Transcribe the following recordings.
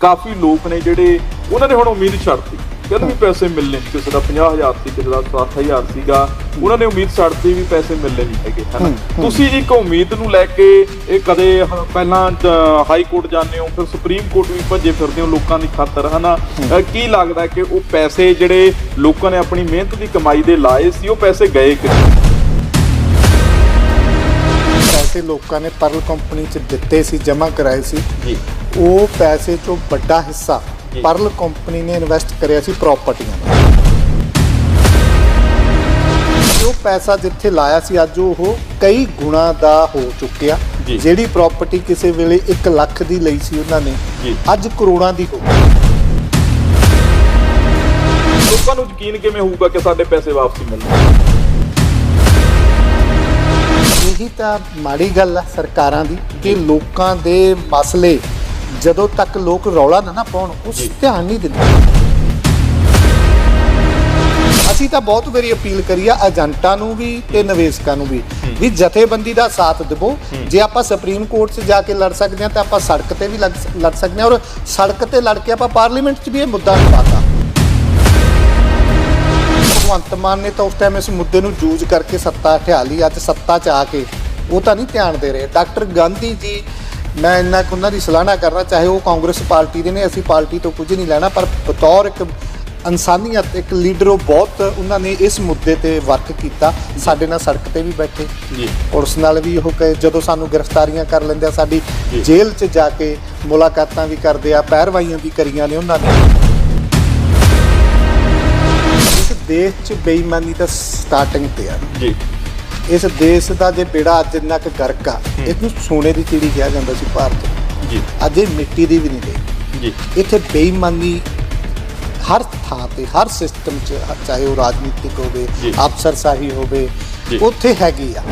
ਕਾਫੀ ਲੋਕ ਨੇ ਜਿਹੜੇ ਉਹਨਾਂ ਨੇ ਹੁਣ ਉਮੀਦ ਛੱਡਤੀ ਕਹਿੰਦੇ ਵੀ ਪੈਸੇ ਮਿਲਣੇ ਨਹੀਂ ਕਿਸੇ ਦਾ 50000 ਸੀ ਕਿਸੇ ਦਾ 60000 ਸੀਗਾ ਉਹਨਾਂ ਨੇ ਉਮੀਦ ਛੱਡਤੀ ਵੀ ਪੈਸੇ ਮਿਲਣੇ ਨਹੀਂ ਹੈਗੇ ਹਨਾ ਤੁਸੀਂ ਇੱਕ ਉਮੀਦ ਨੂੰ ਲੈ ਕੇ ਇਹ ਕਦੇ ਪਹਿਲਾਂ ਹਾਈ ਕੋਰਟ ਜਾਂਦੇ ਹੋ ਫਿਰ ਸੁਪਰੀਮ ਕੋਰਟ ਵੀ ਭੱਜੇ ਫਿਰਦੇ ਹੋ ਲੋਕਾਂ ਦੀ ਖਾਤਰ ਹਨਾ ਕੀ ਲੱਗਦਾ ਕਿ ਉਹ ਪੈਸੇ ਜਿਹੜੇ ਲੋਕਾਂ ਨੇ ਆਪਣੀ ਮਿਹਨਤ ਦੀ ਕਮਾਈ ਦੇ ਲਾਏ ਸੀ ਉਹ ਪੈਸੇ ਗਏ ਕਿੱਥੇ? ਪੈਸੇ ਲੋਕਾਂ ਨੇ ਪਰਲ ਕੰਪਨੀ 'ਚ ਦਿੱਤੇ ਸੀ ਜਮ੍ਹਾਂ ਕਰਾਏ ਸੀ। ਜੀ। ਉਹ ਪੈਸੇ 'ਚੋਂ ਵੱਡਾ ਹਿੱਸਾ। ਪਰਲ ਕੰਪਨੀ ਨੇ ਇਨਵੈਸਟ ਕਰਿਆ ਸੀ ਪ੍ਰਾਪਰਟੀਆਂ ਉਹ ਪੈਸਾ ਜਿੱਥੇ ਲਾਇਆ ਸੀ ਅੱਜ ਉਹ ਕਈ ਗੁਣਾ ਦਾ ਹੋ ਚੁੱਕਿਆ। ਜਿਹੜੀ ਪ੍ਰਾਪਰਟੀ ਕਿਸੇ ਵੇਲੇ 1 ਲੱਖ ਦੀ ਲਈ ਸੀ ਉਹਨਾਂ ਨੇ। ਅੱਜ ਕਰੋੜਾਂ ਦੀ ਹੋ ਗਈ ਲੋਕਾਂ ਨੂੰ ਯਕੀਨ ਕਿਵੇਂ ਹੋਊਗਾ ਕਿ ਸਾਡੇ ਪੈਸੇ ਵਾਪਸ ਮਿਲਣਗੇ ਇਹੀ ਤਾਂ ਮਾੜੀ ਗੱਲ ਹੈ ਸਰਕਾਰਾਂ ਦੀ ਕਿ ਲੋਕਾਂ ਦੇ ਮਸਲੇ ਜਦੋਂ ਤੱਕ ਲੋਕ ਰੌਲਾ ਨਾ ਨਾ ਪਾਉਣ ਉਸ। ਧਿਆਨ ਨਹੀਂ ਦਿੰਦੇ। ਅਸੀਂ ਤਾਂ ਬਹੁਤ ਵਾਰੀ ਅਪੀਲ ਕਰੀ ਆ ਏਜੰਟਾਂ ਨੂੰ ਵੀ ਤੇ ਨਿਵੇਸ਼ਕਾਂ ਨੂੰ ਵੀ ਵੀ ਜਥੇਬੰਦੀ ਦਾ ਸਾਥ ਦਿਵੋ। ਜੇ ਆਪਾਂ ਸੁਪਰੀਮ ਕੋਰਟ 'ਚ ਜਾ ਕੇ ਲੜ ਸਕਦੇ ਹਾਂ ਤਾਂ ਆਪਾਂ ਸੜਕ ਤੇ ਵੀ ਲੜ ਸਕਦੇ ਹਾਂ ਔਰ ਸੜਕ ਤੇ ਲੜ ਕੇ ਆਪਾਂ ਪਾਰਲੀਮੈਂਟ 'ਚ ਵੀ ਇਹ ਮੁੱਦਾ ਉਠਾਤਾ ਭਗਵੰਤ ਮਾਨ ਨੇ ਤਾਂ ਉਸ ਟਾਈਮ ਇਸ ਮੁੱਦੇ ਨੂੰ ਜੂਝ ਕਰਕੇ ਸੱਤਾ ਹਟਿਆ ਲਈ ਅੱਜ ਸੱਤਾ 'ਚ ਆ ਕੇ ਉਹ ਤਾਂ ਨਹੀਂ ਧਿਆਨ ਦੇ ਰਹੇ। ਡਾਕਟਰ ਗਾਂਧੀ ਜੀ ਮੈਂ ਇੰਨਾ ਕੁ ਉਹਨਾਂ ਦੀ ਸਲਾਹਨਾ ਕਰਨਾ ਚਾਹੇ ਉਹ ਕਾਂਗਰਸ ਪਾਰਟੀ ਦੇ ਨੇ ਅਸੀਂ ਪਾਰਟੀ ਤੋਂ ਕੁਝ ਨਹੀਂ ਲੈਣਾ ਪਰ ਬਤੌਰ ਇੱਕ ਇਨਸਾਨੀਅਤ ਇੱਕ ਲੀਡਰ ਉਹ ਬਹੁਤ ਉਹਨਾਂ ਨੇ ਇਸ ਮੁੱਦੇ ਤੇ ਵਰਕ ਕੀਤਾ। ਸਾਡੇ ਨਾਲ ਸੜਕ ਤੇ ਵੀ ਬੈਠੇ। ਜੀ। ਪੁਲਿਸ ਨਾਲ ਵੀ ਉਹ ਕਹੇ ਜਦੋਂ ਸਾਨੂੰ ਗ੍ਰਿਫਤਾਰੀਆਂ ਕਰ ਲੈਂਦੇ ਆ ਸਾਡੀ। ਜੇਲ੍ਹ 'ਚ ਜਾ ਕੇ ਮੁਲਾਕਾਤਾਂ ਵੀ ਕਰਦੇ ਆ ਪੈਰਵਾਈਆਂ ਵੀ ਕਰੀਆਂ ਨੇ ਉਹਨਾਂ ਨੇ। ਇਸ ਦੇਸ਼ 'ਚ ਬੇਈਮਾਨੀ ਤਾਂ ਸਟਾਰਟਿੰਗ ਤੇ ਆ। ਜੀ। ਇਸ ਦੇਸ਼ ਦਾ ਜੇ ਬੇੜਾ ਅੱਜ ਇੰਨਾ ਕੁ ਗਰਕ ਆ ਇਹਨੂੰ ਸੋਨੇ ਦੀ ਚਿੜੀ ਕਿਹਾ ਜਾਂਦਾ ਸੀ ਭਾਰਤ ਜੀ। ਅੱਜ ਇਹ ਮਿੱਟੀ ਦੀ ਵੀ ਨਹੀਂ ਰਹੀ ਜੀ। ਇੱਥੇ ਬੇਈਮਾਨੀ ਹਰ ਥਾਂ ਤੇ ਹਰ ਸਿਸਟਮ 'ਚ ਚਾਹੇ ਉਹ ਰਾਜਨੀਤਿਕ ਹੋਵੇ। ਅਫਸਰਸ਼ਾਹੀ ਹੋਵੇ। ਉੱਥੇ ਹੈਗੀ ਆ।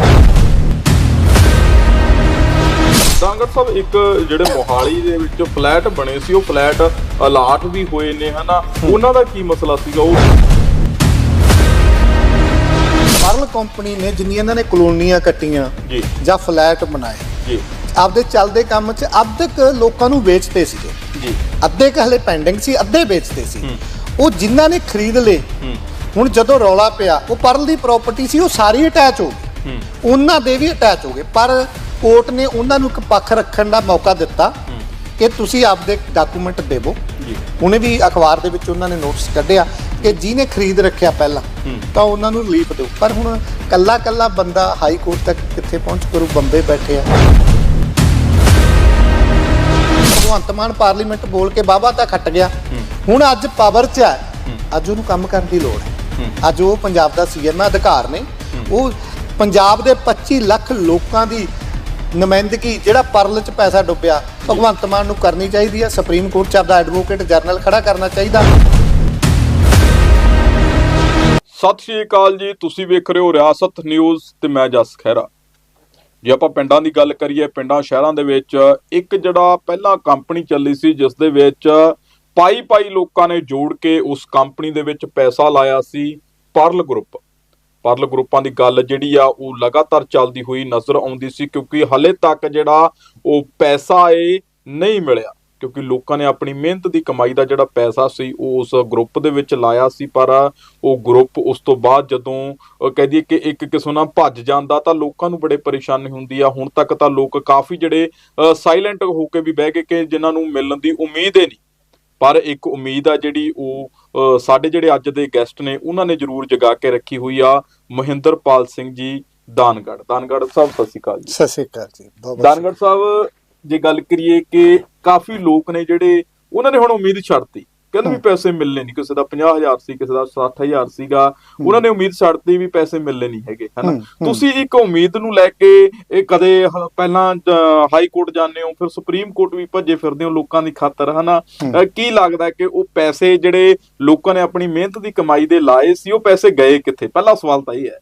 ਡਾਂਗਰ ਸਾਹਿਬ ਇੱਕ ਜਿਹੜੇ ਮੋਹਾਲੀ ਦੇ ਵਿੱਚ ਫਲੈਟ ਬਣੇ ਸੀ ਉਹ ਫਲੈਟ ਅਲਾਟ ਵੀ ਹੋਏ ਨੇ ਹਨਾ? ਉਹਨਾਂ ਦਾ ਕੀ ਮਸਲਾ ਸੀਗਾ? ਉਹ ਪਰਲ ਕੰਪਨੀ ਨੇ ਜਿੰਨੀਆਂ ਇਹਨਾਂ ਨੇ ਕਲੋਨੀਆਂ ਕੱਟੀਆਂ ਜੀ। ਜਾਂ ਫਲੈਟ ਬਣਾਏ ਜੀ। ਆਪਦੇ ਚੱਲਦੇ ਕੰਮ 'ਚ ਅੱਧੇ ਕੁ ਲੋਕਾਂ ਨੂੰ ਵੇਚਦੇ ਸੀਗੇ। ਜੀ। ਅੱਧੇ ਕੁ ਹਲੇ ਪੈਂਡਿੰਗ ਸੀ ਅੱਧੇ ਵੇਚਦੇ ਸੀ। ਉਹ ਜਿਨ੍ਹਾਂ ਨੇ ਖਰੀਦ ਲਏ ਹੁਣ ਜਦੋਂ ਰੌਲਾ ਪਿਆ ਉਹ ਪਰਲ ਦੀ ਪ੍ਰਾਪਰਟੀ ਸੀ ਉਹ ਸਾਰੀ ਅਟੈਚ ਹੋ ਗਈ। ਉਹਨਾਂ ਦੇ ਵੀ ਅਟੈਚ ਹੋ ਗਏ ਪਰ ਕੋਰਟ ਨੇ ਉਹਨਾਂ ਨੂੰ ਇੱਕ ਪੱਖ ਰੱਖਣ ਦਾ ਮੌਕਾ ਦਿੱਤਾ। ਕਿ ਤੁਸੀਂ ਆਪਦੇ ਡਾਕੂਮੈਂਟ ਦੇਵੋ। ਜੀ। ਉਹਨੇ ਵੀ ਅਖਬਾਰ ਦੇ ਵਿੱਚ ਉਹਨਾਂ ਨੇ ਨੋਟਿਸ ਕੱਢਿਆ ਕਿ ਜਿਹਨੇ ਖਰੀਦ ਰੱਖਿਆ ਪਹਿਲਾਂ, ਤਾਂ ਉਹਨਾਂ ਨੂੰ ਰਿਲੀਫ ਦਿਓ। ਪਰ ਹੁਣ ਕੱਲਾ ਕੱਲਾ ਬੰਦਾ ਹਾਈ ਕੋਰਟ ਤੱਕ ਕਿੱਥੇ ਪਹੁੰਚ ਕਰੂ? ਬੰਬੇ ਬੈਠੇ ਆ। ਭਗਵੰਤ ਮਾਨ ਪਾਰਲੀਮੈਂਟ ਬੋਲ ਕੇ ਬਾਬਾ ਤਾਂ ਖੱਟ ਗਿਆ। ਹੁਣ ਅੱਜ ਪਾਵਰ 'ਚ ਆ। ਅੱਜ ਉਹਨੂੰ ਕੰਮ ਕਰਨ ਦੀ ਲੋੜ ਹੈ। ਅੱਜ ਉਹ ਪੰਜਾਬ ਦਾ ਸੀਐਮ ਅਧਿਕਾਰ ਨੇ। ਉਹ ਪੰਜਾਬ ਦੇ 25 ਲੱਖ ਲੋਕਾਂ ਦੀ ਨੁਮਾਇੰਦਗੀ, ਜਿਹੜਾ ਪਰਲ 'ਚ ਪੈਸਾ ਡੁੱਬਿਆ, ਭਗਵੰਤ ਮਾਨ ਨੂੰ ਕਰਨੀ ਚਾਹੀਦੀ ਹੈ। ਸੁਪਰੀਮ ਕੋਰਟ 'ਚ ਆਪਦਾ ਐਡਵੋਕੇਟ ਜਨਰਲ ਖੜਾ ਕਰਨਾ ਚਾਹੀਦਾ। ਸਤਿ ਸ਼੍ਰੀ ਅਕਾਲ ਜੀ, ਤੁਸੀਂ ਵੇਖ ਰਹੇ ਹੋ ਰਿਆਸਤ ਨਿਊਜ਼ ਤੇ ਮੈਂ ਜਸ ਖਹਿਰਾ। ਜੇ ਆਪਾਂ ਪਿੰਡਾਂ ਦੀ ਗੱਲ ਕਰੀਏ, ਪਿੰਡਾਂ ਸ਼ਹਿਰਾਂ ਦੇ ਵਿੱਚ ਇੱਕ ਜਿਹੜਾ ਪਹਿਲਾਂ ਕੰਪਨੀ ਚੱਲੀ ਸੀ, ਜਿਸ ਦੇ ਵਿੱਚ ਪਾਈ ਪਾਈ ਲੋਕਾਂ ਨੇ ਜੋੜ ਕੇ ਉਸ ਕੰਪਨੀ ਦੇ ਵਿੱਚ ਪੈਸਾ ਲਾਇਆ ਸੀ, ਪਰਲ ਗਰੁੱਪ। ਪਰਲ ਗਰੁੱਪਾਂ ਦੀ ਗੱਲ ਜਿਹੜੀ ਆ, ਉਹ ਲਗਾਤਾਰ ਚੱਲਦੀ ਹੋਈ ਨਜ਼ਰ ਆਉਂਦੀ ਸੀ, ਕਿਉਂਕਿ ਹਲੇ ਤੱਕ ਜਿਹੜਾ ਉਹ ਪੈਸਾ ਏ ਨਹੀਂ ਮਿਲਿਆ। ਕਿਉਂਕਿ ਲੋਕਾਂ ਨੇ ਆਪਣੀ ਮਿਹਨਤ ਦੀ ਕਮਾਈ ਦਾ ਜਿਹੜਾ ਪੈਸਾ ਸੀ ਉਹ ਉਸ ਗਰੁੱਪ ਦੇ ਵਿੱਚ ਲਾਇਆ ਸੀ ਪਰ ਉਹ ਗਰੁੱਪ ਉਸ ਤੋਂ ਬਾਅਦ ਜਦੋਂ ਕਹਿ ਦਈਏ ਕਿ ਇੱਕ ਕਿਸਮ ਨਾਲ ਭੱਜ ਜਾਂਦਾ ਤਾਂ ਲੋਕਾਂ ਨੂੰ ਬੜੇ ਪਰੇਸ਼ਾਨੀ ਹੁੰਦੀ ਆ। ਹੁਣ ਤੱਕ ਤਾਂ ਲੋਕ ਕਾਫੀ ਜਿਹੜੇ ਸਾਇਲੈਂਟ ਹੋ ਕੇ ਵੀ ਬਹਿ ਗਏ ਕਿ ਜਿਨ੍ਹਾਂ ਨੂੰ ਮਿਲਣ ਦੀ ਉਮੀਦ ਹੀ ਨਹੀਂ। ਪਰ ਇੱਕ ਉਮੀਦ ਆ ਜਿਹੜੀ ਉਹ ਸਾਡੇ ਜਿਹੜੇ ਅੱਜ ਦੇ ਗੈਸਟ ਨੇ ਉਹਨਾਂ ਨੇ ਜ਼ਰੂਰ ਜਗਾ ਕੇ ਰੱਖੀ ਹੋਈ ਆ। ਮਹਿੰਦਰਪਾਲ ਸਿੰਘ ਜੀ ਦਾਨਗੜ ਦਾਨਗੜ ਸਾਹਿਬ ਸਤਿ ਸ਼੍ਰੀ ਅਕਾਲ ਜੀ। ਸਤਿ ਸ਼੍ਰੀ ਅਕਾਲ ਜੀ। ਬਹੁਤ ਬਹੁਤ ਦਾਨਗੜ ਸਾਹਿਬ ਜੇ ਗੱਲ ਕਰੀਏ ਕਿ ਕਾਫੀ ਲੋਕ ਨੇ ਜਿਹੜੇ ਉਹਨਾਂ ਨੇ ਹੁਣ ਉਮੀਦ ਛੱਡਤੀ। ਕਹਿੰਦੇ ਵੀ ਪੈਸੇ ਮਿਲਨੇ ਨਹੀਂ ਕਿਸੇ ਦਾ 50000 ਸੀ ਕਿਸੇ ਦਾ 60000 ਸੀਗਾ। ਉਹਨਾਂ ਨੇ ਉਮੀਦ ਛੱਡਤੀ ਵੀ ਪੈਸੇ ਮਿਲਨੇ ਨਹੀਂ ਹੈਗੇ ਹਨਾ। ਤੁਸੀਂ ਇੱਕ ਉਮੀਦ ਨੂੰ ਲੈ ਕੇ ਇਹ ਕਦੇ ਪਹਿਲਾਂ ਹਾਈ ਕੋਰਟ ਜਾਂਦੇ ਹੋ ਫਿਰ ਸੁਪਰੀਮ ਕੋਰਟ ਵੀ ਭੱਜੇ ਫਿਰਦੇ ਹੋ ਲੋਕਾਂ ਦੀ ਖਾਤਰ ਹਨਾ ਕੀ ਲੱਗਦਾ ਕਿ ਉਹ ਪੈਸੇ ਜਿਹੜੇ ਲੋਕਾਂ ਨੇ ਆਪਣੀ ਮਿਹਨਤ ਦੀ ਕਮਾਈ ਦੇ ਲਾਏ ਸੀ ਉਹ ਪੈਸੇ ਗਏ ਕਿੱਥੇ? ਪਹਿਲਾ ਸਵਾਲ ਤਾਂ ਇਹ ਹੈ।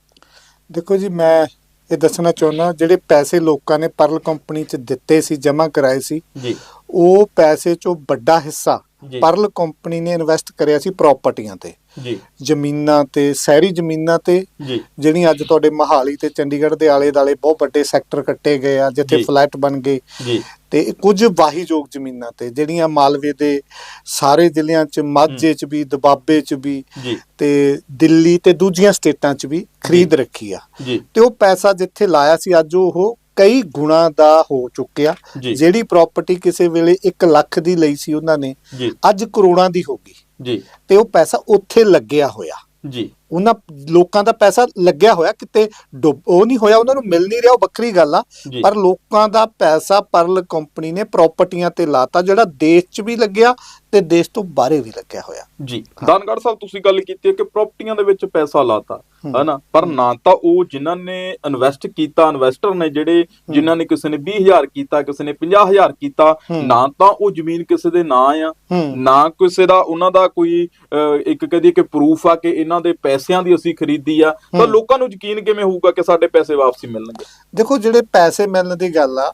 ਦੇਖੋ ਜੀ ਮੈਂ ਇਹ ਦੱਸਣਾ ਚਾਹੁੰਦਾ ਜਿਹੜੇ ਪੈਸੇ ਲੋਕਾਂ ਨੇ ਪਰਲ ਕੰਪਨੀ 'ਚ ਦਿੱਤੇ ਸੀ ਜਮ੍ਹਾਂ ਕਰਾਏ ਸੀ ਜੀ ਉਹ ਪੈਸੇ 'ਚੋਂ ਵੱਡਾ ਹਿੱਸਾ ਜੀ। ਪਰਲ ਕੰਪਨੀ ਨੇ ਇਨਵੈਸਟ ਕਰਿਆ ਸੀ ਪ੍ਰਾਪਰਟੀਆਂ ਤੇ ਜੀ। ਜ਼ਮੀਨਾਂ ਤੇ ਸ਼ਹਿਰੀ ਜ਼ਮੀਨਾਂ ਤੇ ਜੀ। ਜਿਹੜੀਆਂ ਅੱਜ ਤੁਹਾਡੇ ਮਹਾਲੀ ਤੇ ਚੰਡੀਗੜ੍ਹ ਦੇ ਆਲੇ-ਦਾਲੇ ਬਹੁਤ ਵੱਡੇ ਸੈਕਟਰ ਕੱਟੇ ਗਏ ਆ ਜਿੱਥੇ। ਫਲੈਟ ਬਣ ਗਏ। ਜੀ। ਤੇ ਕੁਝ ਵਾਹੀਯੋਗ ਜ਼ਮੀਨਾਂ ਤੇ ਜਿਹੜੀਆਂ ਮਾਲਵੇ ਦੇ ਸਾਰੇ ਜ਼ਿਲ੍ਹਿਆਂ 'ਚ ਮਾਝੇ 'ਚ ਵੀ ਦਬਾਬੇ 'ਚ ਵੀ ਜੀ। ਤੇ ਦਿੱਲੀ ਤੇ ਦੂਜੀਆਂ ਸਟੇਟਾਂ 'ਚ ਵੀ ਖਰੀਦ ਰੱਖੀ ਆ। ਜੀ। ਤੇ ਉਹ ਪੈਸਾ ਜਿੱਥੇ ਲਾਇਆ ਸੀ ਅੱਜ ਉਹ ਕਈ ਗੁਣਾ ਦਾ ਹੋ ਚੁੱਕਿਆ। ਜੀ। ਜਿਹੜੀ ਪ੍ਰਾਪਰਟੀ ਕਿਸੇ ਵੇਲੇ 1 ਲੱਖ ਦੀ ਲਈ ਸੀ ਉਹਨਾਂ ਨੇ ਜੀ। ਅੱਜ ਕਰੋੜਾਂ ਦੀ ਹੋ ਗਈ। ਜੀ। ਤੇ ਉਹ ਪੈਸਾ ਉੱਥੇ ਲੱਗਿਆ ਹੋਇਆ। ਜੀ। ਉਹਨਾਂ ਲੋਕਾਂ ਦਾ ਪੈਸਾ ਲੱਗਿਆ ਹੋਇਆ ਕਿਤੇ ਡੁੱਬ ਉਹ ਨਹੀਂ ਹੋਇਆ ਉਹਨਾਂ ਨੂੰ ਮਿਲ ਨਹੀਂ ਰਿਹਾ ਉਹ ਵੱਖਰੀ ਗੱਲ ਆ। ਜੀ। ਪਰ ਲੋਕਾਂ ਦਾ ਪੈਸਾ ਪਰਲ ਕੰਪਨੀ ਨੇ ਪ੍ਰਾਪਰਟੀਆਂ ਤੇ ਲਾਤਾ ਜਿਹੜਾ ਦੇਸ਼ 'ਚ ਵੀ ਲੱਗਿਆ ਤੇ ਦੇਸ਼ ਤੋਂ ਬਾਹਰੇ ਵੀ ਲੱਗਿਆ ਹੋਇਆ। ਜੀ। ਦਾਨਗੜ ਸਾਹਿਬ ਤੁਸੀਂ ਗੱਲ ਕੀਤੀ ਹੈ ਕਿ ਪ੍ਰਾਪਰਟੀਆਂ ਦੇ ਵਿੱਚ ਪੈਸਾ ਲਾਤਾ। ਹਨਾ? ਪਰ ਨਾ ਤਾਂ ਉਹ ਜਿਨ੍ਹਾਂ ਨੇ ਇਨਵੈਸਟ ਕੀਤਾ ਇਨਵੈਸਟਰ ਨੇ ਜਿਹੜੇ ਜਿਨ੍ਹਾਂ ਨੇ ਕਿਸੇ ਨੇ 20000 ਕੀਤਾ ਕਿਸੇ ਨੇ 50000 ਕੀਤਾ। ਨਾ ਤਾਂ ਉਹ ਜ਼ਮੀਨ ਕਿਸੇ ਦੇ ਨਾਂ ਆ। ਨਾ ਕਿਸੇ ਦਾ ਉਹਨਾਂ ਦਾ ਕੋਈ ਇੱਕ ਕਦੀ ਕਿ ਪ੍ਰੂਫ ਆ ਕਿ ਇਹਨਾਂ ਦੇ ਪੈਸਿਆਂ ਦੀ ਅਸੀਂ ਖਰੀਦੀ ਆ। ਤਾਂ। ਲੋਕਾਂ ਨੂੰ ਯਕੀਨ ਕਿਵੇਂ ਹੋਊਗਾ ਕਿ ਸਾਡੇ ਪੈਸੇ ਵਾਪਸੀ ਮਿਲਣਗੇ? ਦੇਖੋ ਜਿਹੜੇ ਪੈਸੇ ਮਿਲਣ ਦੀ ਗੱਲ ਆ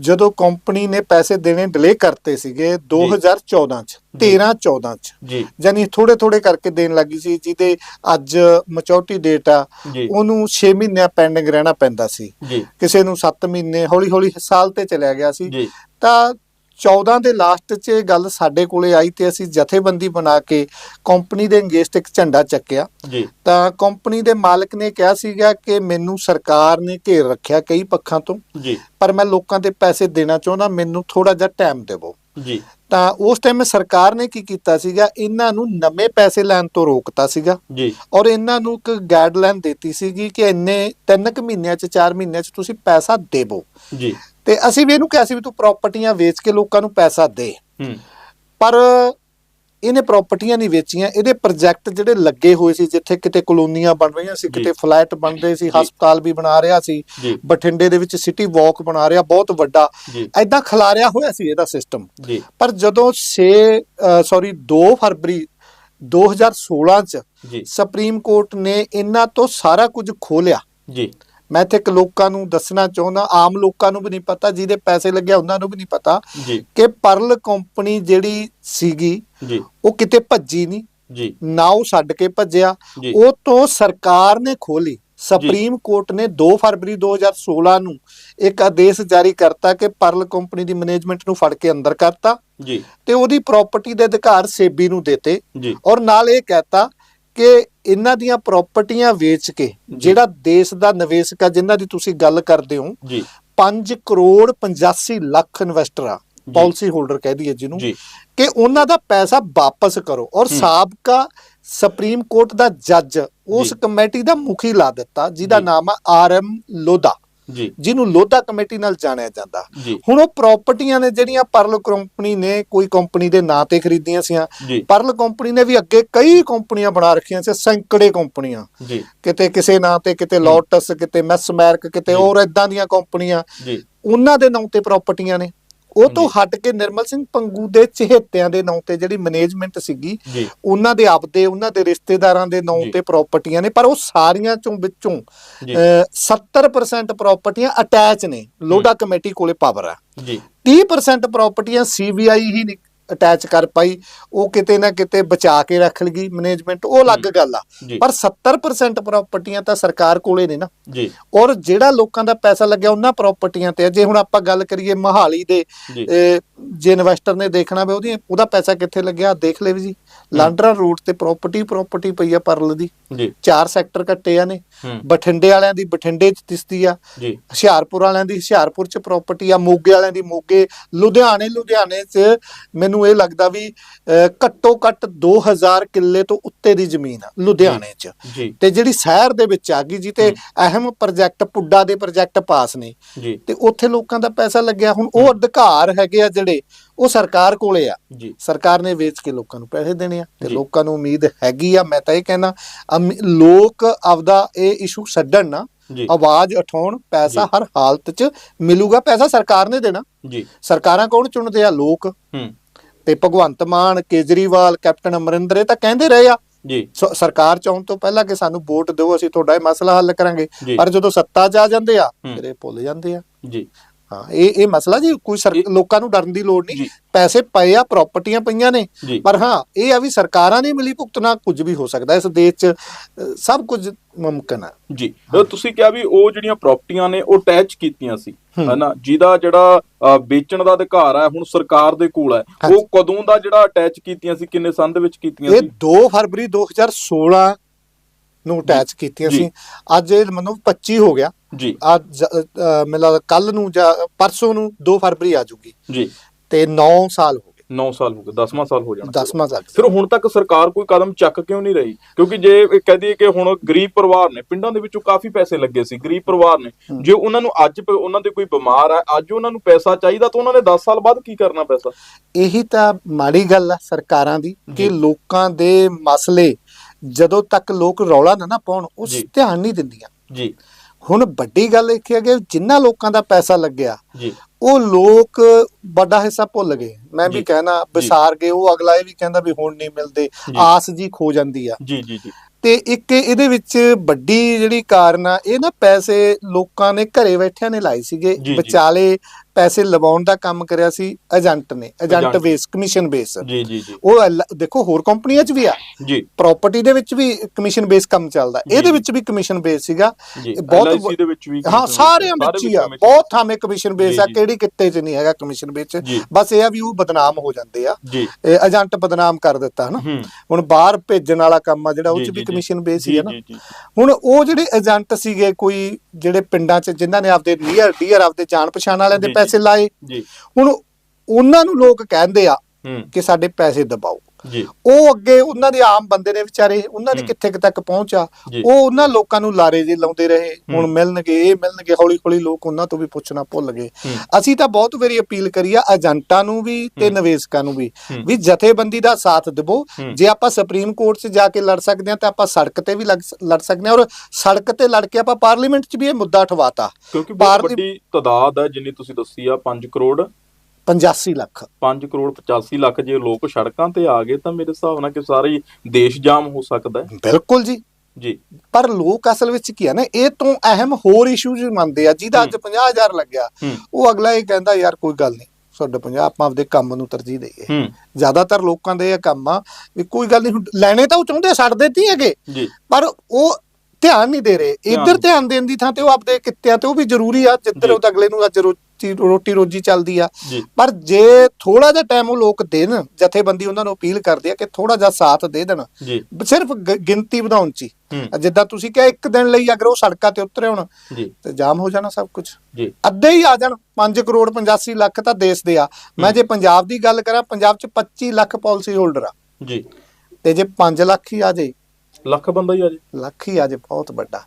ਜਦੋਂ ਕੰਪਨੀ ਨੇ ਪੈਸੇ ਦੇਣੇ ਡਿਲੇ ਕਰਤੇ ਸੀਗੇ 2014 ਚ 13 14 ਚ। ਜੀ। ਯਾਨੀ ਥੋੜੇ ਥੋੜੇ ਕਰਕੇ ਦੇਣ ਲੱਗੀ ਸੀ ਜਿਹਦੇ ਅੱਜ ਮੈਚੁਰਿਟੀ ਡੇਟ ਆ ਉਹਨੂੰ 6 ਮਹੀਨਿਆਂ ਪੈਂਡਿੰਗ ਰਹਿਣਾ ਪੈਂਦਾ ਸੀ। ਕਿਸੇ ਨੂੰ 7 ਮਹੀਨੇ ਹੌਲੀ ਹੌਲੀ ਸਾਲ ਤੇ ਚਲਿਆ ਗਿਆ ਸੀ। ਤਾਂ 14 ਦੇ ਲਾਸਟ 'ਚ ਇਹ ਗੱਲ ਸਾਡੇ ਕੋਲੇ ਆਈ ਤੇ ਅਸੀਂ ਜਥੇਬੰਦੀ ਬਣਾ ਕੇ ਕੰਪਨੀ ਦੇ ਅੰਗੇਸਟ ਇੱਕ ਝੰਡਾ ਚੱਕਿਆ। ਜੀ। ਤਾਂ ਕੰਪਨੀ ਦੇ ਮਾਲਕ ਨੇ ਕਿਹਾ ਸੀਗਾ ਕਿ ਮੈਨੂੰ ਸਰਕਾਰ ਨੇ ਘੇਰ ਰੱਖਿਆ ਕਈ ਪੱਖਾਂ ਤੋਂ। ਜੀ। ਪਰ ਮੈਂ ਲੋਕਾਂ ਦੇ ਪੈਸੇ ਦੇਣਾ ਚਾਹੁੰਦਾ ਮੈਨੂੰ ਥੋੜਾ ਜਿਹਾ ਟਾਈਮ ਦੇਵੋ। ਜੀ। ਤਾਂ ਉਸ ਟਾਈਮ ਸਰਕਾਰ ਨੇ ਕੀ ਕੀਤਾ ਸੀਗਾ ਇਹਨਾਂ ਨੂੰ ਨਵੇਂ ਪੈਸੇ ਲੈਣ ਤੋਂ ਰੋਕਤਾ ਸੀਗਾ। ਜੀ। ਔਰ ਇਹਨਾਂ ਨੂੰ ਇੱਕ ਗਾਈਡਲਾਈਨ ਦਿੱਤੀ ਸੀਗੀ ਕਿ ਇੰਨੇ ਤਿੰਨ ਕੁ ਮਹੀਨਿਆਂ 'ਚ 4 ਮਹੀਨਿਆਂ 'ਚ ਤੁਸੀਂ ਪੈਸਾ ਦੇਵੋ। ਜੀ। ਤੇ ਅਸੀਂ ਵੀ ਇਹਨੂੰ ਕਿਹਾ ਸੀ ਵੀ ਤੂੰ ਪ੍ਰਾਪਰਟੀਆਂ ਵੇਚ ਕੇ ਲੋਕਾਂ ਨੂੰ ਪੈਸਾ ਦੇ। ਪਰ ਇਹਨੇ ਪ੍ਰਾਪਰਟੀਆਂ ਨਹੀਂ ਵੇਚੀਆਂ ਇਹਦੇ ਪ੍ਰੋਜੈਕਟ ਜਿਹੜੇ ਲੱਗੇ ਹੋਏ ਸੀ ਜਿੱਥੇ ਕਿਤੇ ਕਲੋਨੀਆਂ ਬਣ ਰਹੀਆਂ ਸੀ। ਕਿਤੇ ਫਲੈਟ ਬਣ ਰਹੇ ਸੀ। ਹਸਪਤਾਲ ਵੀ ਬਣਾ ਰਿਹਾ ਸੀ ਬਠਿੰਡੇ ਦੇ ਵਿੱਚ ਸਿਟੀ ਵਾਕ ਬਣਾ ਰਿਹਾ ਬਹੁਤ ਵੱਡਾ। ਐਦਾਂ ਖਿਲਾਰਿਆ ਹੋਇਆ ਸੀ ਇਹਦਾ ਸਿਸਟਮ ਪਰ ਜਦੋਂ 6 ਸੌਰੀ 2 ਫਰਵਰੀ 2016 ਚ ਸੁਪਰੀਮ ਕੋਰਟ ਨੇ ਇਹਨਾਂ ਤੋਂ ਸਾਰਾ ਕੁਝ ਖੋਲਿਆ ਜੀ। ਮੈਂ ਇੱਥੇ ਲੋਕਾਂ ਨੂੰ ਦੱਸਣਾ ਚਾਹੁੰਦਾ ਆਮ ਲੋਕਾਂ ਨੂੰ ਵੀ ਨਹੀਂ ਪਤਾ ਜਿਹਦੇ ਪੈਸੇ ਲੱਗਿਆ ਉਹਨਾਂ ਨੂੰ ਵੀ ਨਹੀਂ ਪਤਾ ਕਿ ਪਰਲ ਕੰਪਨੀ ਜਿਹੜੀ ਸੀਗੀ ਜੀ। ਉਹ ਕਿਤੇ ਭੱਜੀ ਨਹੀਂ। ਜੀ। ਨਾ ਉਹ ਛੱਡ ਕੇ ਭੱਜਿਆ। ਉਹ ਤੋਂ ਸਰਕਾਰ ਨੇ ਖੋਲੀ ਸੁਪਰੀਮ ਕੋਰਟ ਨੇ 2 ਫਰਵਰੀ 2016 ਨੂੰ ਇੱਕ ਆਦੇਸ਼ ਜਾਰੀ ਕਰਤਾ ਕਿ ਪਰਲ ਕੰਪਨੀ ਦੀ ਮੈਨੇਜਮੈਂਟ ਨੂੰ ਫੜ ਕੇ ਅੰਦਰ ਕਰਤਾ ਜੀ। ਤੇ ਉਹਦੀ ਪ੍ਰਾਪਰਟੀ ਦੇ ਅਧਿਕਾਰ ਸੇਬੀ ਨੂੰ ਦਿੱਤੇ ਔਰ ਨਾਲ ਇਹ ਕਹਿਤਾ ਕਿ ਇਹਨਾਂ ਦੀਆਂ ਪ੍ਰਾਪਰਟੀਆਂ ਵੇਚ ਕੇ ਜਿਹੜਾ ਦੇਸ਼ ਦਾ ਨਿਵੇਸ਼ਕ ਆ ਜਿਨ੍ਹਾਂ ਦੀ ਤੁਸੀਂ ਗੱਲ ਕਰਦੇ ਹੋ ਜੀ 5 ਕਰੋੜ 85 ਲੱਖ ਇਨਵੈਸਟਰ ਆ ਪਾਲਿਸੀ ਹੋਲਡਰ ਕਹਿ ਦਈਏ ਜਿਹਨੂੰ ਕਿ ਉਹਨਾਂ ਦਾ ਪੈਸਾ ਵਾਪਸ ਕਰੋ ਔਰ। ਸਾਬਕਾ ਸੁਪਰੀਮ ਕੋਰਟ ਦਾ ਜੱਜ ਉਸ। ਕਮੇਟੀ ਦਾ ਮੁਖੀ ਲਾ ਦਿੱਤਾ ਜਿਹਦਾ। ਨਾਮ ਆ ਆਰ ਐਮ ਲੋਧਾ ਜਿਹਨੂੰ ਲੋਧਾ ਕਮੇਟੀ ਨਾਲ ਜਾਣਿਆ ਜਾਂਦਾ। ਹੁਣ ਉਹ ਪ੍ਰਾਪਰਟੀਆਂ ਨੇ ਜਿਹੜੀਆਂ ਪਰਲ ਕੰਪਨੀ ਨੇ ਕੋਈ ਕੰਪਨੀ ਦੇ ਨਾਂ ਤੇ ਖਰੀਦੀਆਂ ਸੀਆਂ। ਜੀ। ਪਰਲ ਕੰਪਨੀ ਨੇ ਵੀ ਅੱਗੇ ਕਈ ਕੰਪਨੀਆਂ ਬਣਾ ਰੱਖੀਆਂ ਸੀ ਸੈਂਕੜੇ ਕੰਪਨੀਆਂ ਕਿਤੇ ਕਿਸੇ ਨਾਂ ਤੇ ਕਿਤੇ ਲੋਟਸ ਕਿਤੇ ਮੈਸਮੈਰਕ ਕਿਤੇ। ਹੋਰ ਇਦਾਂ ਦੀਆਂ ਕੰਪਨੀਆਂ ਉਹਨਾਂ ਦੇ ਨਾਂ ਤੇ ਪ੍ਰਾਪਰਟੀਆਂ ਨੇ। ਉਹ ਤੋਂ। ਹਟ ਕੇ ਨਿਰਮਲ ਸਿੰਘ ਪੰਗੂ ਦੇ ਚਹੇਤਿਆਂ ਦੇ ਨਾਂ ਤੇ ਜਿਹੜੀ ਮੈਨੇਜਮੈਂਟ ਸੀਗੀ ਉਹਨਾਂ ਦੇ ਆਪਦੇ ਉਹਨਾਂ ਦੇ ਰਿਸ਼ਤੇਦਾਰਾਂ ਦੇ ਨਾਂ। ਤੇ ਪ੍ਰਾਪਰਟੀਆਂ ਨੇ ਪਰ ਉਹ ਸਾਰੀਆਂ ਚੋਂ ਵਿੱਚੋਂ ਜੀ। ਅਹ, 70% ਪ੍ਰਾਪਰਟੀਆਂ ਅਟੈਚ ਨੇ ਲੋਡਾ ਕਮੇਟੀ ਕੋਲੇ ਪਾਵਰ ਆ। ਜੀ। 30% ਪ੍ਰਾਪਰਟੀਆਂ ਸੀਬੀਆਈ ਹੀ ਅਟੈਚ ਕਰ ਪਾਈ ਉਹ ਕਿਤੇ ਨਾ ਕਿਤੇ ਬਚਾ ਕੇ ਰੱਖ ਲਗੀ ਮੈਨੇਜਮੈਂਟ ਉਹ ਅਲੱਗ। ਗੱਲ ਆ। ਪਰ 70% ਪ੍ਰਾਪਰਟੀਆਂ ਤਾਂ ਸਰਕਾਰ ਕੋਲੇ ਨੇ ਨਾ। ਜੀ। ਔਰ ਜਿਹੜਾ ਲੋਕਾਂ ਦਾ ਪੈਸਾ ਲੱਗਿਆ ਉਹਨਾਂ ਪ੍ਰਾਪਰਟੀਆਂ ਤੇ। ਜੇ ਹੁਣ ਆਪਾਂ ਗੱਲ ਕਰੀਏ ਮਹਾਲੀ ਦੇ ਜੀ ਇਨਵੈਸਟਰ ਨੇ ਦੇਖਣਾ ਵੇ ਉਹਦੀ ਉਹਦਾ ਪੈਸਾ ਕਿੱਥੇ ਲੱਗਿਆ? ਦੇਖ ਲੈ ਵੀ ਜੀ। ਲਾਂਡਰਾ ਰੋਡ ਤੇ ਪ੍ਰਾਪਰਟੀ ਪ੍ਰਾਪਰਟੀ ਪਈ ਆ ਪਰਲ ਦੀ। ਜੀ। ਚਾਰ ਸੈਕਟਰ ਕੱਟੇ ਆ ਨੇ। ਬਠਿੰਡੇ ਵਾਲਿਆਂ ਦੀ ਬਠਿੰਡੇ ਚ ਦਿਸਦੀ ਆ। ਜੀ। ਹੁਸ਼ਿਆਰਪੁਰ ਵਾਲਿਆਂ ਦੀ ਹੁਸ਼ਿਆਰਪੁਰ ਚ ਪ੍ਰਾਪਰਟੀ ਆ। ਮੋਗੇ ਵਾਲਿਆਂ ਦੀ ਮੋਗੇ। ਲੁਧਿਆਣੇ ਲੁਧਿਆਣੇ ਚ ਮੈਨੂੰ ਇਹ ਲੱਗਦਾ ਵੀ ਘੱਟੋ ਘੱਟ 2000 ਕਿੱਲੇ ਤੋਂ ਉੱਤੇ ਦੀ ਜ਼ਮੀਨ ਆ ਲੁਧਿਆਣੇ ਚ। ਤੇ ਜਿਹੜੀ ਸ਼ਹਿਰ ਦੇ ਵਿੱਚ ਆ ਗਈ ਜੀ ਤੇ ਅਹਿਮ ਪ੍ਰੋਜੈਕਟ ਪੁੱਡਾ ਦੇ ਪ੍ਰੋਜੈਕਟ ਪਾਸ ਨੇ। ਤੇ ਉੱਥੇ ਲੋਕਾਂ ਦਾ ਪੈਸਾ ਲੱਗਿਆ। ਹੁਣ ਉਹ ਅਧਿਕਾਰ ਹੈਗੇ ਆ ਜਿਹੜੇ ਉਹ ਸਰਕਾਰ ਕੋਲੇ ਆ। ਸਰਕਾਰ ਨੇ ਵੇਚ ਕੇ ਲੋਕਾਂ ਨੂੰ ਪੈਸੇ ਦੇਣੇ ਆ ਤੇ। ਲੋਕਾਂ ਨੂੰ ਉਮੀਦ ਹੈਗੀ ਆ ਮੈਂ ਤਾਂ ਇਹ ਅਮ- ਲੋਕ ਆਪਦਾ ਇਹ ਇਸ਼ੂ ਛੱਡਣ ਨਾ ਆਵਾਜ਼ ਉਠਾਉਣ ਪੈਸਾ। ਹਰ ਹਾਲਤ 'ਚ ਮਿਲੂਗਾ ਪੈਸਾ ਸਰਕਾਰ ਨੇ ਦੇਣਾ। ਜੀ। ਸਰਕਾਰਾਂ ਕੌਣ ਚੁਣਦੇ ਆ? ਲੋਕ। ਹੂੰ। ਤੇ ਭਗਵੰਤ ਮਾਨ ਕੇਜਰੀਵਾਲ ਕੈਪਟਨ ਅਮਰਿੰਦਰ ਇਹ ਤਾਂ ਕਹਿੰਦੇ ਰਹੇ ਆ। ਜੀ। ਸਰਕਾਰ ਚਾਹੁਣ ਤੋਂ ਪਹਿਲਾਂ ਕਿ ਸਾਨੂੰ ਵੋਟ ਦਿਓ ਅਸੀਂ ਤੁਹਾਡਾ ਇਹ ਮਸਲਾ ਹੱਲ ਕਰਾਂਗੇ। ਪਰ ਜਦੋਂ ਸੱਤਾ 'ਚ ਆ ਜਾਂਦੇ ਆ। ਫਿਰ ਇਹ ਭੁੱਲ ਜਾਂਦੇ ਆ। ਜੀ। ਹਾਂ ਇਹ ਇਹ ਮਸਲਾ ਜੀ ਕੋਈ ਇਹ- ਲੋਕਾਂ ਨੂੰ ਡਰਨ ਦੀ ਲੋੜ ਨਹੀਂ। ਪੈਸੇ ਪਏ ਆ ਪ੍ਰਾਪਰਟੀਆਂ ਪਈਆਂ ਨੇ। ਪਰ ਹਾਂ ਇਹ ਆ ਵੀ ਸਰਕਾਰਾਂ ਨੇ ਮਿਲੀ ਭੁਗਤਣਾ ਕੁਝ ਵੀ ਹੋ ਸਕਦਾ। ਇਸ ਦੇਸ਼ 'ਚ ਸਭ ਕੁਝ ਮੁਮਕਿਨ ਹੈ। ਜੀ ਤੁਸੀਂ ਕਿਹਾ ਵੀ ਉਹ ਜਿਹੜੀਆਂ ਪ੍ਰਾਪਰਟੀਆਂ ਨੇ ਉਹ ਅਟੈਚ ਕੀਤੀਆਂ ਸੀ। ਹਨਾ ਜਿਹਦਾ ਜਿਹੜਾ ਵੇਚਣ ਦਾ ਅਧਿਕਾਰ ਹੈ ਹੁਣ ਸਰਕਾਰ ਦੇ ਕੋਲ ਹੈ। ਉਹ ਕਦੋਂ ਦਾ ਜਿਹੜਾ ਅਟੈਚ ਕੀਤੀਆਂ ਸੀ ਕਿੰਨੇ ਸੰਨ ਦੇ ਵਿੱਚ ਕੀਤੀਆਂ ਇਹ ਸੀ? 2 ਫਰਵਰੀ 2016 ਨੂੰ ਅਟੈਚ ਕੀਤੀਆਂ। ਸੀ। ਅੱਜ ਇਹ ਮਨੋ 25 ਹੋ ਗਿਆ। ਜੀ। ਮੈਨੂੰ ਲੱਗਦਾ ਕੱਲ ਨੂੰ ਜਾਂ ਪਰਸੋਂ ਨੂੰ 2 ਫਰਵਰੀ ਆ ਜੂਗੀ। ਜੀ। ਤੇ 9 ਸਾਲ ਹੋ ਗਏ। 9 ਸਾਲ ਹੋ ਗਏ 10ਵਾਂ ਸਾਲ ਹੋ ਜਾਣਾ। 10ਵਾਂ ਸਾਲ। ਫਿਰ ਹੁਣ ਤੱਕ ਸਰਕਾਰ ਕੋਈ ਕਦਮ ਚੱਕ ਕਿਉਂ ਨਹੀਂ ਰਹੀ? ਕਿਉਂਕਿ ਜੇ ਕਹਿ ਦਈਏ ਕਿ ਹੁਣ ਗਰੀਬ ਪਰਿਵਾਰ ਨੇ ਪਿੰਡਾਂ ਦੇ ਵਿੱਚੋਂ ਕਾਫੀ ਪੈਸੇ ਲੱਗੇ ਸੀ ਗਰੀਬ ਪਰਿਵਾਰ ਨੇ। ਜੇ ਉਹਨਾਂ ਨੂੰ ਅੱਜ ਉਹਨਾਂ ਦੇ ਕੋਈ ਬਿਮਾਰ ਹੈ ਅੱਜ ਉਹਨਾਂ ਨੂੰ ਪੈਸਾ ਚਾਹੀਦਾ ਤਾਂ ਉਹਨਾਂ ਨੇ 10 ਸਾਲ ਬਾਅਦ ਕੀ ਕਰਨਾ ਪੈਸਾ? ਇਹੀ ਤਾਂ ਮਾੜੀ ਗੱਲ ਆ ਸਰਕਾਰਾਂ ਦੀ ਕਿ। ਲੋਕਾਂ ਦੇ ਮਸਲੇ ਜਦੋਂ ਤੱਕ ਲੋਕ ਰੌਲਾ ਨਾ ਨਾ ਪਾਉਣ ਉਸ। ਧਿਆਨ ਨਹੀਂ ਦਿੰਦੀਆਂ। ਜੀ। ਹੁਣ ਵੱਡੀ ਗੱਲ ਇਹ ਹੈ ਕਿ ਜਿੰਨਾ ਲੋਕਾਂ ਦਾ ਪੈਸਾ ਲੱਗਿਆ ਜੀ। ਉਹ ਲੋਕ ਵੱਡਾ ਹਿੱਸਾ ਭੁੱਲ ਗਏ। ਮੈਂ ਵੀ। ਕਹਿਣਾ ਵਿਸਾਰ ਗਏ ਉਹ ਅਗਲਾ ਇਹ ਵੀ ਕਹਿੰਦਾ ਵੀ ਹੁਣ ਨਹੀਂ ਮਿਲਦੇ। ਆਸ ਜੀ ਖੋ ਜਾਂਦੀ ਆ। ਜੀ ਜੀ ਜੀ। ਤੇ ਇੱਕ ਇਹਦੇ ਵਿੱਚ ਵੱਡੀ ਜਿਹੜੀ ਕਾਰਨ ਆ ਇਹ ਨਾ ਪੈਸੇ ਲੋਕਾਂ ਨੇ ਘਰੇ ਬੈਠਿਆਂ ਨੇ ਲਾਏ ਸੀਗੇ। ਵਿਚਾਲੇ ਪੈਸੇ ਲਵਾਉਣ ਦਾ ਕੰਮ ਕਰਿਆ ਸੀ ਏਜੰਟ ਨੇ ਏਜੰਟ। Base commission base. ਜੀ ਜੀ ਜੀ। ਉਹ ਦੇਖੋ ਹੋਰ ਕੰਪਨੀਆਂ 'ਚ ਵੀ ਆ। ਜੀ। ਪ੍ਰਾਪਰਟੀ ਦੇ ਵਿੱਚ ਵੀ ਕਮਿਸ਼ਨ ਬੇਸ ਕੰਮ ਚੱਲਦਾ। ਇਹਦੇ ਵਿੱਚ ਵੀ ਕਮਿਸ਼ਨ ਬੇਸ ਸੀਗਾ। ਬਹੁਤ LIC ਦੇ ਵਿੱਚ ਵੀ ਹਾਂ ਸਾਰਿਆਂ ਸਾਰੇ ਵਿੱਚ ਹੀ ਆ। ਬਹੁਤ ਥਾਵੇਂ ਕਮਿਸ਼ਨ ਬੇਸ ਆ। ਕਿਹੜੀ ਕਿੱਤੇ 'ਚ ਨਹੀਂ ਹੈਗਾ ਕਮਿਸ਼ਨ ਬੇਸ ਬਸ ਇਹ ਆ ਵੀ ਉਹ ਬਦਨਾਮ ਹੋ ਜਾਂਦੇ ਆ। ਏਜੰਟ ਬਦਨਾਮ ਕਰ ਦਿੱਤਾ ਹਨਾ। ਹੁਣ ਬਾਹਰ ਭੇਜਣ ਵਾਲਾ ਕੰਮ ਆ ਜਿਹੜਾ ਉਹ 'ਚ ਵੀ। ਕਮਿਸ਼ਨ ਬੇਸ ਹੀ ਹੈ ਨਾ। ਹੁਣ ਉਹ ਜਿਹੜੇ ਏਜੰਟ ਸੀਗੇ ਕੋਈ ਜਿਹੜੇ ਪਿੰਡਾਂ 'ਚ ਜਿਨ੍ਹਾਂ ਨੇ ਆਪਦੇ ਨੀਅਰ ਡੀਅਰ ਆਪਦੇ ਜਾਣ ਪਛਾਣ ਵਾਲਿਆਂ ਦੇ। ਪੈਸੇ ਲਾਏ ਜੀ। ਹੁਣ ਉਹਨਾਂ ਨੂੰ ਲੋਕ ਕਹਿੰਦੇ ਆ ਕਿ ਸਾਡੇ ਪੈਸੇ ਦਬਾਓ। ਉਹ ਅੱਗੇ ਉਹਨਾਂ ਦੇ ਆਮ ਬੰਦੇ ਨੇ ਵਿਚਾਰੇ ਉਹਨਾਂ ਦੀ। ਕਿੱਥੇ ਤੱਕ ਪਹੁੰਚਾ ਉਹ ਉਹਨਾਂ ਲੋਕਾਂ ਨੂੰ ਲਾਰੇ ਜੇ ਲਾਉਂਦੇ ਰਹੇ ਹੁਣ। ਮਿਲਣਗੇ ਇਹ ਮਿਲਣਗੇ ਹੌਲੀ ਹੌਲੀ ਲੋਕ ਉਹਨਾਂ ਤੋਂ ਵੀ ਪੁੱਛਣਾ ਭੁੱਲ ਗਏ ਅਸੀਂ ਤਾਂ ਬਹੁਤ ਵਾਰੀ ਅਪੀਲ ਕਰੀ ਆ ਏਜੰਟਾਂ ਨੂੰ ਵੀ ਤੇ। ਨਿਵੇਸ਼ਕਾਂ ਨੂੰ ਵੀ। ਵੀ ਜਥੇਬੰਦੀ ਦਾ ਸਾਥ ਦਿਵੋ। ਜੇ ਆਪਾਂ ਸੁਪਰੀਮ ਕੋਰਟ 'ਚ ਜਾ ਕੇ ਲੜ ਸਕਦੇ ਹਾਂ ਤਾਂ ਆਪਾਂ ਸੜਕ ਤੇ ਵੀ ਲੜ ਸਕਦੇ ਹਾਂ ਔਰ ਸੜਕ ਤੇ ਲੜ ਕੇ ਆਪਾਂ ਪਾਰਲੀਮੈਂਟ 'ਚ ਵੀ ਇਹ ਮੁੱਦਾ ਉਠਵਾਤਾ ਕਿਉਂਕਿ ਬਹੁਤ ਵੱਡੀ ਤਦਾਦ ਹੈ ਜਿੰਨੀ ਤੁਸੀਂ ਦੱਸੀ ਆ 5 ਕਰੋੜ 85 ਲੱਖ। 5 ਕਰੋੜ 85 ਲੱਖ ਜੇ ਲੋਕ ਸੜਕਾਂ ਤੇ ਆ ਗਏ ਤਾਂ ਮੇਰੇ ਹਿਸਾਬ ਨਾਲ ਕਿ ਸਾਰਾ ਹੀ ਦੇਸ਼ ਜਾਮ ਹੋ ਸਕਦਾ ਹੈ। ਬਿਲਕੁਲ ਜੀ। ਜੀ। ਪਰ ਲੋਕ ਅਸਲ ਵਿੱਚ ਕੀ ਆ ਨਾ ਇਹ ਤੋਂ ਅਹਿਮ ਹੋਰ ਇਸ਼ੂਜ਼ ਮੰਨਦੇ ਆ ਜਿਹਦਾ ਅੱਜ 50000 ਲੱਗਿਆ। ਹੂੰ। ਉਹ ਅਗਲਾ ਇਹ ਕਹਿੰਦਾ ਯਾਰ ਕੋਈ ਗੱਲ ਨਹੀਂ ਸਾਡੇ 50 ਆਪਾਂ ਆਪਦੇ ਕੰਮ ਨੂੰ ਤਰਜੀਹ ਦੇਈਏ। ਹੂੰ। ਜ਼ਿਆਦਾਤਰ ਲੋਕਾਂ ਦੇ ਇਹ ਕੰਮ ਆ ਵੀ ਕੋਈ ਗੱਲ ਨਹੀਂ ਲੈਣੇ ਤਾਂ ਉਹ ਚਾਹੁੰਦੇ ਛੱਡ ਦਿੱਤੀ ਹੈਗੇ। ਜੀ। ਪਰ ਉਹ ਧਿਆਨ ਨਹੀਂ ਦੇ ਰਹੇ। ਇੱਧਰ ਧਿਆਨ- ਦੇਣ ਦੀ ਥਾਂ ਤੇ ਉਹ ਆਪਦੇ ਕਿੱਤਿਆਂ ਤੇ ਉਹ ਵੀ ਜ਼ਰੂਰੀ ਆ ਜਿੱਧਰ। ਉਹ ਅਗਲੇ ਨੂੰ ਅੱਜ ਰੋਟੀ ਰੋਟੀ ਰੋਜੀ ਚੱਲਦੀ ਆ। ਪਰ ਜੇ ਥੋੜਾ ਜਿਹਾ ਟਾਈਮ ਉਹ ਲੋਕ ਦੇਣ ਜਥੇਬੰਦੀ ਉਹਨਾਂ ਨੂੰ ਅਪੀਲ ਕਰਦੇ ਆ ਕਿ ਥੋੜਾ ਜਿਹਾ ਸਾਥ ਦੇ ਦੇਣ। ਸਿਰਫ ਗਿਣਤੀ ਵਧਾਉਣ ਚ ਜਿੱਦਾਂ ਤੁਸੀਂ ਕਿਹਾ ਇੱਕ ਦਿਨ ਲਈ ਅਗਰ ਉਹ ਸੜਕਾਂ ਤੇ ਉਤਰੇ ਹੁਣ ਤੇ ਜਾਮ ਹੋ ਜਾਣਾ ਸਭ ਕੁਝ ਅੱਧੇ ਹੀ ਆ ਜਾਣ 5 ਕਰੋੜ 85 ਲੱਖ ਤਾਂ ਦੇਸ਼ ਦੇ ਆ। ਮੈਂ ਜੇ ਪੰਜਾਬ ਦੀ ਗੱਲ ਕਰਾਂ ਪੰਜਾਬ 'ਚ 25 ਲੱਖ ਪਾਲਿਸੀ ਹੋਲਡਰ ਆ। ਜੀ। ਤੇ ਜੇ 5 ਲੱਖ ਹੀ ਆ ਜੇ ਲੱਖ ਬੰਦਾ ਹੀ ਆ ਜੀ। ਲੱਖ ਹੀ ਆ ਜੇ ਬਹੁਤ ਵੱਡਾ।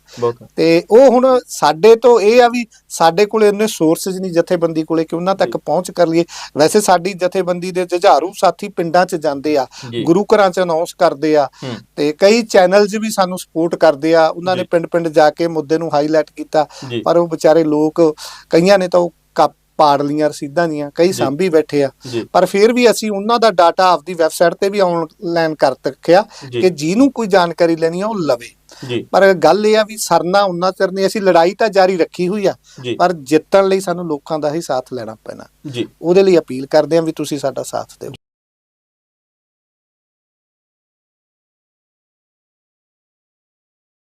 ਤੇ ਉਹ ਹੁਣ ਸਾਡੇ ਤੋਂ ਇਹ ਆ ਵੀ ਸਾਡੇ ਕੋਲੇ ਇੰਨੇ ਸੋਰਸਸ ਨਹੀਂ ਜਥੇਬੰਦੀ ਕੋਲੇ ਕਿ ਉਹਨਾਂ ਤੱਕ ਪਹੁੰਚ ਕਰ ਲਈਏ। ਵੈਸੇ ਸਾਡੀ ਜਥੇਬੰਦੀ ਦੇ ਜੁਝਾਰੂ ਸਾਥੀ ਪਿੰਡਾਂ 'ਚ ਜਾਂਦੇ ਆ ਗੁਰੂ ਘਰਾਂ 'ਚ ਅਨਾਉਂਸ ਕਰਦੇ ਆ। ਤੇ ਕਈ ਚੈਨਲਸ ਵੀ ਸਾਨੂੰ ਸਪੋਰਟ ਕਰਦੇ ਆ। ਉਹਨਾਂ ਨੇ। ਪਿੰਡ-ਪਿੰਡ ਜਾ ਕੇ ਮੁੱਦੇ ਨੂੰ ਹਾਈਲਾਈਟ ਕੀਤਾ। ਪਰ ਉਹ ਵਿਚਾਰੇ ਲੋਕ ਕਈਆਂ ਨੇ ਤਾਂ ਉਹ ਪਾੜ ਲੀਆਂ ਰਸੀਦਾਂ ਦੀਆਂ ਕਈ। ਸਾਂਭੀ ਬੈਠੇ ਆ। ਪਰ ਫਿਰ ਵੀ ਅਸੀਂ ਉਹਨਾਂ ਦਾ ਡਾਟਾ ਆਪਦੀ ਵੈਬਸਾਈਟ ਤੇ ਵੀ ਆਨਲਾਈਨ ਕਰ ਰੱਖਿਆ ਕਿ ਜਿਹਨੂੰ ਕੋਈ ਜਾਣਕਾਰੀ ਲੈਣੀ ਆ ਉਹ ਲਵੇ। ਪਰ ਗੱਲ ਇਹ ਆ ਵੀ ਸਰਨਾ ਉਹਨਾਂ ਚਿਰ ਨਹੀਂ ਅਸੀਂ ਲੜਾਈ ਤਾਂ ਜਾਰੀ ਰੱਖੀ ਹੋਈ ਆ ਪਰ ਜਿੱਤਣ ਲਈ ਸਾਨੂੰ ਲੋਕਾਂ ਦਾ ਹੀ ਸਾਥ ਲੈਣਾ ਪੈਣਾ। ਉਹਦੇ ਲਈ ਅਪੀਲ ਕਰਦੇ ਆ ਵੀ ਤੁਸੀਂ ਸਾਡਾ ਸਾਥ ਦਿਓ।